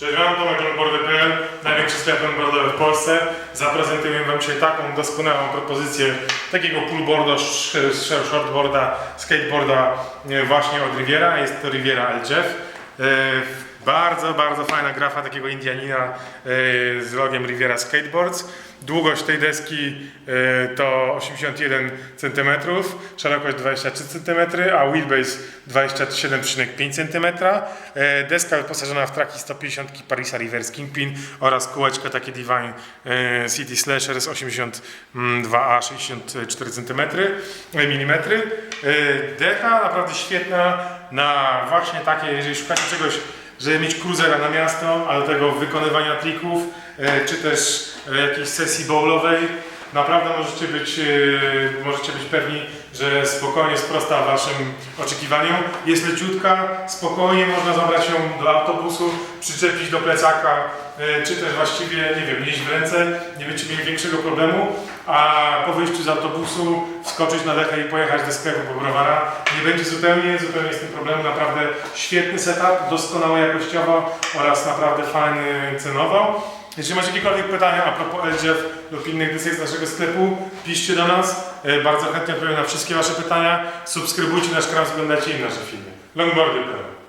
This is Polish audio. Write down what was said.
Cześć, mam Tomek Longboardy.pl, największy sklep longboardowy w Polsce. Zaprezentuję Wam dzisiaj taką doskonałą propozycję takiego sh- shortboarda, skateboarda e, właśnie od Riviera. Jest to Riviera LJF. Bardzo, bardzo fajna grafa takiego Indianina e, z logiem Riviera Skateboards. Długość tej deski e, to 81 cm, szerokość 23 cm, a wheelbase 27,5 cm. E, Deska wyposażona w traki 150 Parisa Reverse Kingpin oraz kółeczko takie Divine City Slasher z 82A 64 cm, mm. Decha naprawdę świetna na właśnie takie, jeżeli szukacie czegoś żeby mieć cruzera na miasto, a do tego wykonywania trików, e, czy też e, jakiejś sesji bowlowej, naprawdę możecie być, e, możecie być pewni, że spokojnie sprosta Waszym oczekiwaniom. Jest leciutka, spokojnie można zabrać ją do autobusu, przyczepić do plecaka, e, czy też właściwie, nie wiem, nieść w ręce, nie będziecie mieli większego problemu, a po wyjściu z autobusu wskoczyć na dechę i pojechać do sklepu po browara. Nie będzie zupełnie, zupełnie z tym problemu. Naprawdę świetny setup, doskonały jakościowo oraz naprawdę fajny cenowo. Jeśli macie jakiekolwiek pytania a propos LGF lub innych desek z naszego sklepu, piszcie do nas. E, Bardzo chętnie odpowiem na wszystkie Wasze pytania. Subskrybujcie nasz kanał, oglądajcie inne nasze filmy. Longboardy.pl